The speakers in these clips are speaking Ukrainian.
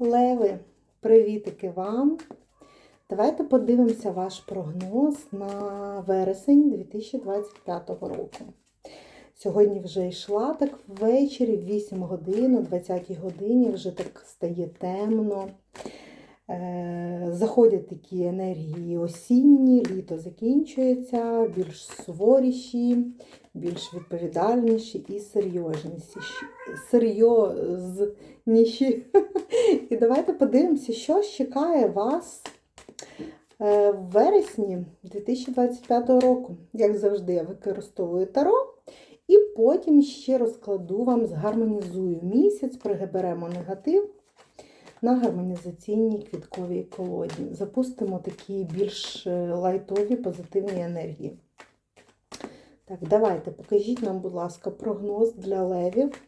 Леви, привітики вам! Давайте подивимося ваш прогноз на вересень 2025 року. Сьогодні вже йшла так ввечері, в 8 годин, о 20 годині вже так стає темно. Е, Заходять такі енергії осінні, літо закінчується, більш суворіші, більш відповідальніші і серйозніші. серйозніші. І давайте подивимося, що чекає вас е, в вересні 2025 року. Як завжди, я використовую таро. І потім ще розкладу вам, згармонізую місяць, приберемо негатив на гармонізаційній квітковій колоді. Запустимо такі більш е, лайтові позитивні енергії. Так, давайте покажіть нам, будь ласка, прогноз для левів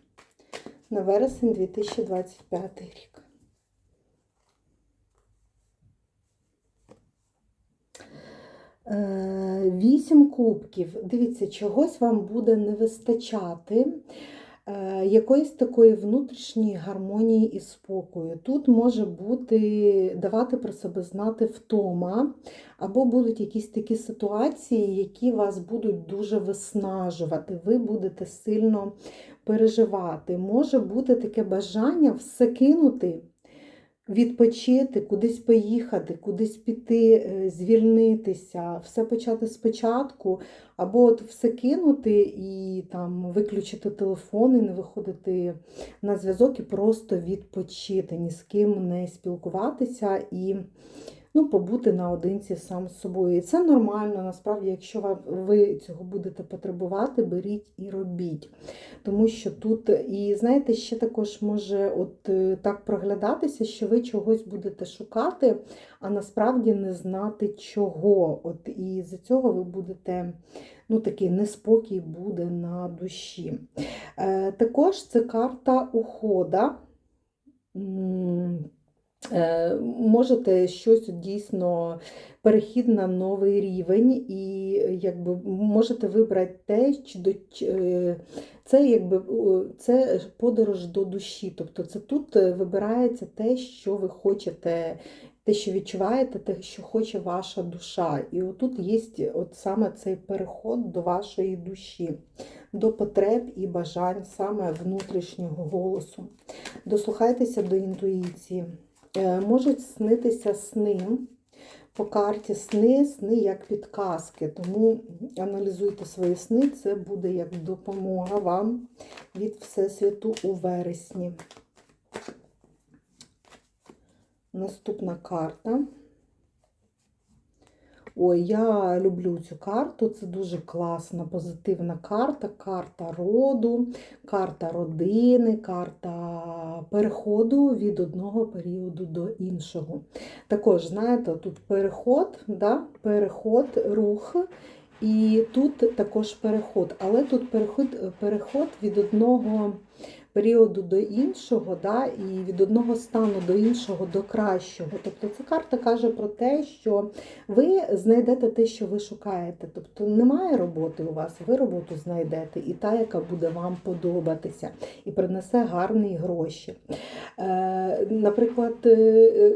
на вересень 2025 рік. Е, Вісім кубків. Дивіться, чогось вам буде не вистачати якоїсь такої внутрішньої гармонії і спокою. Тут може бути давати про себе знати втома, або будуть якісь такі ситуації, які вас будуть дуже виснажувати. Ви будете сильно переживати. Може бути таке бажання все кинути відпочити, кудись поїхати, кудись піти, е, звільнитися, все почати спочатку, або от все кинути і там виключити телефон і не виходити на зв'язок і просто відпочити, ні з ким не спілкуватися і ну, побути наодинці сам з собою. І це нормально, насправді, якщо ви цього будете потребувати, беріть і робіть. Тому що тут, і знаєте, ще також може от е, так проглядатися, що ви чогось будете шукати, а насправді не знати чого. От І з цього ви будете. Ну, такий неспокій буде на душі. Е, Також це карта ухода. Е, можете щось дійсно перехід на новий рівень, і якби можете вибрати те, чи до е, це якби це подорож до душі. Тобто це тут вибирається те, що ви хочете, те, що відчуваєте, те, що хоче ваша душа. І отут є от саме цей переход до вашої душі, до потреб і бажань саме внутрішнього голосу. Дослухайтеся до інтуїції. Е, можуть снитися сни. По карті сни, сни як підказки. Тому аналізуйте свої сни, це буде як допомога вам від Всесвіту у вересні. Наступна карта. Ой, я люблю цю карту, це дуже класна, позитивна карта, карта роду, карта родини, карта переходу від одного періоду до іншого. Також, знаєте, тут переход, да? переход, рух, і тут також переход, але тут переход, переход від одного періоду до іншого, да, і від одного стану до іншого до кращого. Тобто ця карта каже про те, що ви знайдете те, що ви шукаєте. Тобто немає роботи у вас, ви роботу знайдете, і та, яка буде вам подобатися, і принесе гарні гроші. Е, Наприклад, е,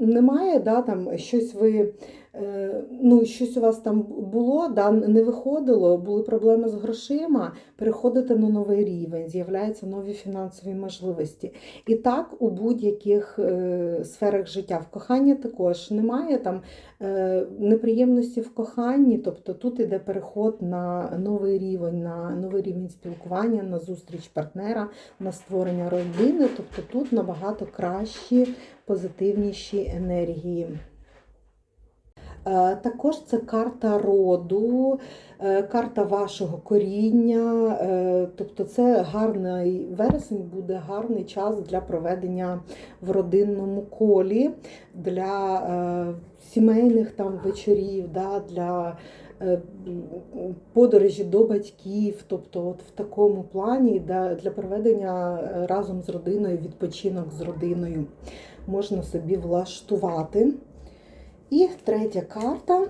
немає да, там щось ви. Е, ну, щось у вас там було, да, не виходило, були проблеми з грошима, переходите на новий рівень, з'являються нові фінансові можливості. І так у будь-яких е, сферах життя. В коханні також немає там е, неприємності в коханні, тобто тут іде переход на новий рівень, на новий рівень спілкування, на зустріч партнера, на створення родини, тобто тут набагато кращі, позитивніші енергії. Е, також це карта роду, е, карта вашого коріння, е, тобто це гарний вересень буде гарний час для проведення в родинному колі, для сімейних там вечорів, для подорожі до батьків, тобто от в такому плані для проведення разом з родиною, відпочинок з родиною можна собі влаштувати. І третя карта.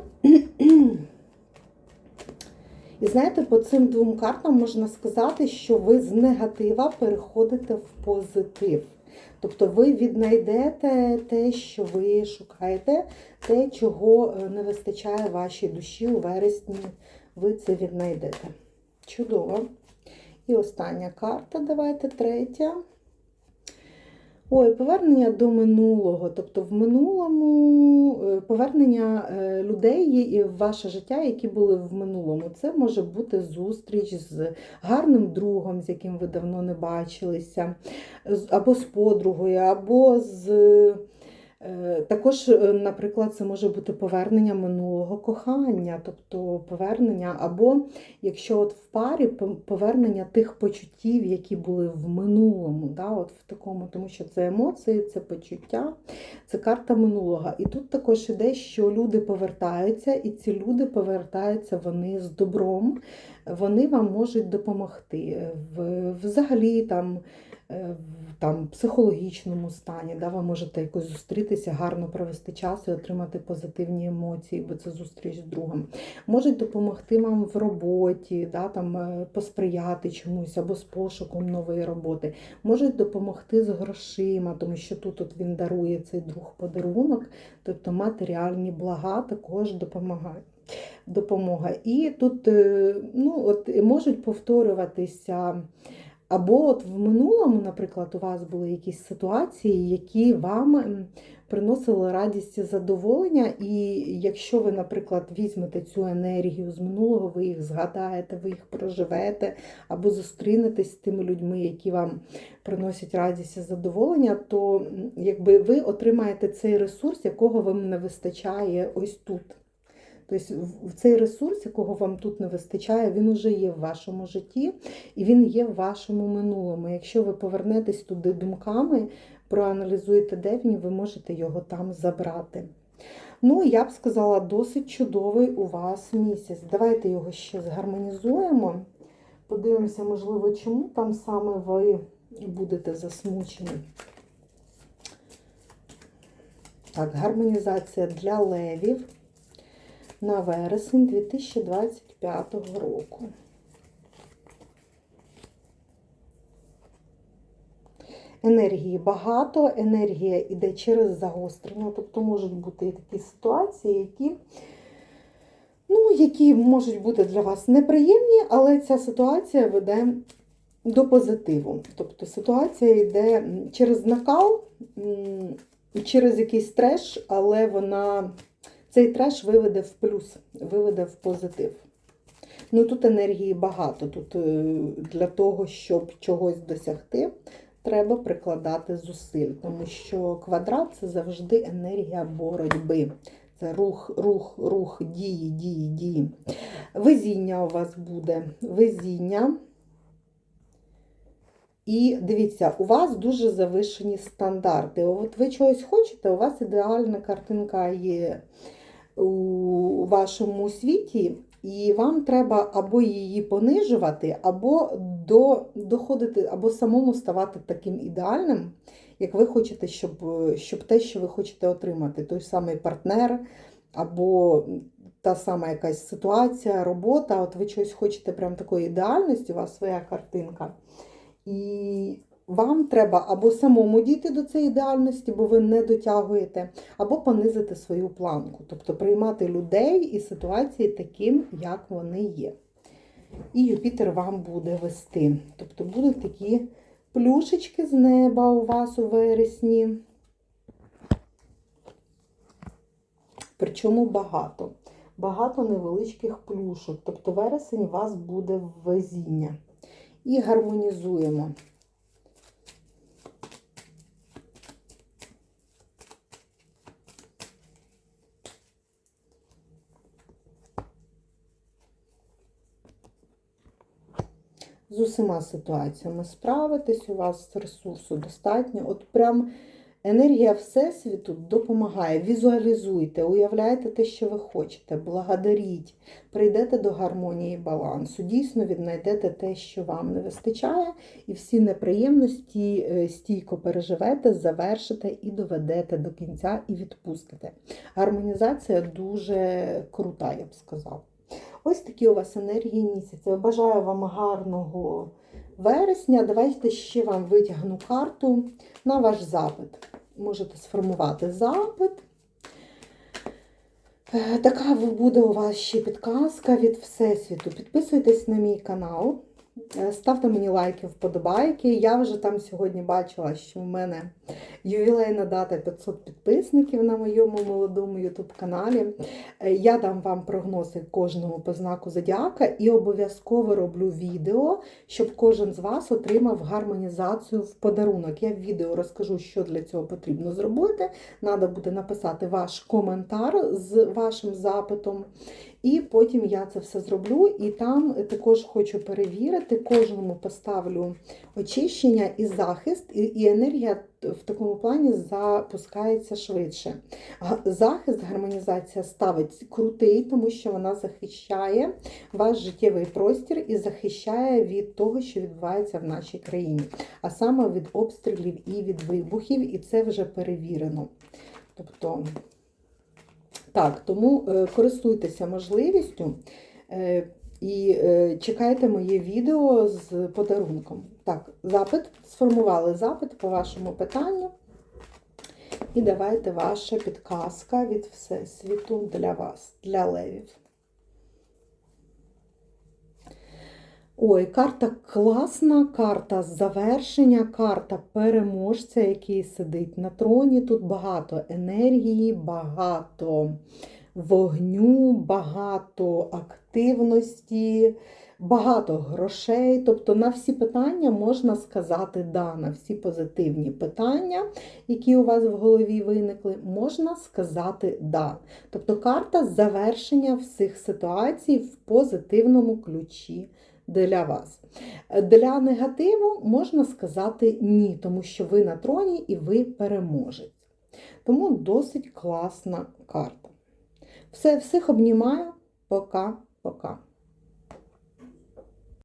І знаєте, по цим двом картам можна сказати, що ви з негатива переходите в позитив. Тобто ви віднайдете те, що ви шукаєте, те, чого е, не вистачає вашій душі у вересні, ви це віднайдете. Чудово. І остання карта, давайте третя. Ой, повернення до минулого. Тобто в минулому е, повернення е, людей в ваше життя, які були в минулому. Це може бути зустріч з гарним другом, з яким ви давно не бачилися, або з подругою, або з. Е, Також, е, наприклад, це може бути повернення минулого кохання, тобто повернення, або якщо от в парі повернення тих почуттів, які були в минулому, да, от в такому, тому що це емоції, це почуття, це карта минулого. І тут також іде, що люди повертаються, і ці люди повертаються вони з добром, вони вам можуть допомогти в взагалі там. е, там психологічному стані, да, ви можете якось зустрітися, гарно провести час і отримати позитивні емоції, бо це зустріч з другом можуть допомогти вам в роботі, да, там, е, посприяти чомусь або з пошуком нової роботи, можуть допомогти з грошима, тому що тут от він дарує цей друг подарунок, тобто матеріальні блага також допомагають. Допомога. І тут е, ну, от, можуть повторюватися. Або от в минулому, наприклад, у вас були якісь ситуації, які вам приносили радість і задоволення. І якщо ви, наприклад, візьмете цю енергію з минулого, ви їх згадаєте, ви їх проживете, або зустрінетесь з тими людьми, які вам приносять радість і задоволення, то якби ви отримаєте цей ресурс, якого вам не вистачає ось тут. Тобто цей ресурс, якого вам тут не вистачає, він уже є в вашому житті і він є в вашому минулому. Якщо ви повернетесь туди думками, проаналізуєте, де він, ви можете його там забрати. Ну, я б сказала, досить чудовий у вас місяць. Давайте його ще згармонізуємо. Подивимося, можливо, чому там саме ви будете засмучені. Так, гармонізація для левів на вересень 2025 року. Енергії багато, енергія йде через загострення, тобто можуть бути такі ситуації, які, ну, які можуть бути для вас неприємні, але ця ситуація веде до позитиву. Тобто ситуація йде через накал, через якийсь треш, але вона цей треш виведе в плюс, виведе в позитив. Ну тут енергії багато. Тут е, для того, щоб чогось досягти, треба прикладати зусиль, тому що квадрат це завжди енергія боротьби. Це рух, рух, рух, дії, дії, дії. Везіння у вас буде. Везіння. І дивіться, у вас дуже завишені стандарти. От ви чогось хочете, у вас ідеальна картинка є у вашому світі, і вам треба або її понижувати, або до, доходити, або самому ставати таким ідеальним, як ви хочете, щоб, щоб те, що ви хочете отримати, той самий партнер, або та сама якась ситуація, робота. От ви щось хочете прям такої ідеальності, у вас своя картинка. І вам треба або самому дійти до цієї ідеальності, бо ви не дотягуєте, або понизити свою планку, тобто приймати людей і ситуації таким, як вони є. І Юпітер вам буде вести. Тобто будуть такі плюшечки з неба у вас у вересні. Причому багато. Багато невеличких плюшок. Тобто вересень у вас буде везіння. І гармонізуємо. З усіма ситуаціями справитесь, у вас ресурсу достатньо. От прям енергія Всесвіту допомагає. Візуалізуйте, уявляйте те, що ви хочете, благодаріть, прийдете до гармонії і балансу. Дійсно віднайдете те, що вам не вистачає, і всі неприємності е, стійко переживете, завершите і доведете до кінця і відпустите. Гармонізація дуже крута, я б сказала. Ось такі у вас енергії місяця. Бажаю вам гарного вересня. Давайте ще вам витягну карту на ваш запит. Можете сформувати запит. Е, Така буде у вас ще підказка від Всесвіту. Підписуйтесь на мій канал, ставте мені лайки, вподобайки. Я вже там сьогодні бачила, що в мене ювілейна дата 500 підписників на моєму молодому YouTube каналі. Е, Я дам вам прогнози кожному по знаку зодіака і обов'язково роблю відео, щоб кожен з вас отримав гармонізацію в подарунок. Я в відео розкажу, що для цього потрібно зробити. Треба буде написати ваш коментар з вашим запитом. І потім я це все зроблю. І там також хочу перевірити, кожному поставлю очищення і захист, і, енергія в такому плані запускається швидше. Захист, гармонізація ставить крутий, тому що вона захищає ваш життєвий простір і захищає від того, що відбувається в нашій країні, а саме від обстрілів і від вибухів, і це вже перевірено. Тобто, так, тому е, користуйтеся можливістю е, і е, чекайте моє відео з подарунком. Так, запит, сформували запит по вашому питанню. І давайте ваша підказка від Всесвіту для вас, для левів. Ой, карта класна, карта завершення, карта переможця, який сидить на троні. Тут багато енергії, багато вогню, багато активності, багато грошей. Тобто на всі питання можна сказати да, на всі позитивні питання, які у вас в голові виникли, можна сказати да. Тобто карта завершення всіх ситуацій в позитивному ключі для вас. Для негативу можна сказати ні, тому що ви на троні і ви переможець. Тому досить класна карта. Все, всіх обнімаю. Пока-пока.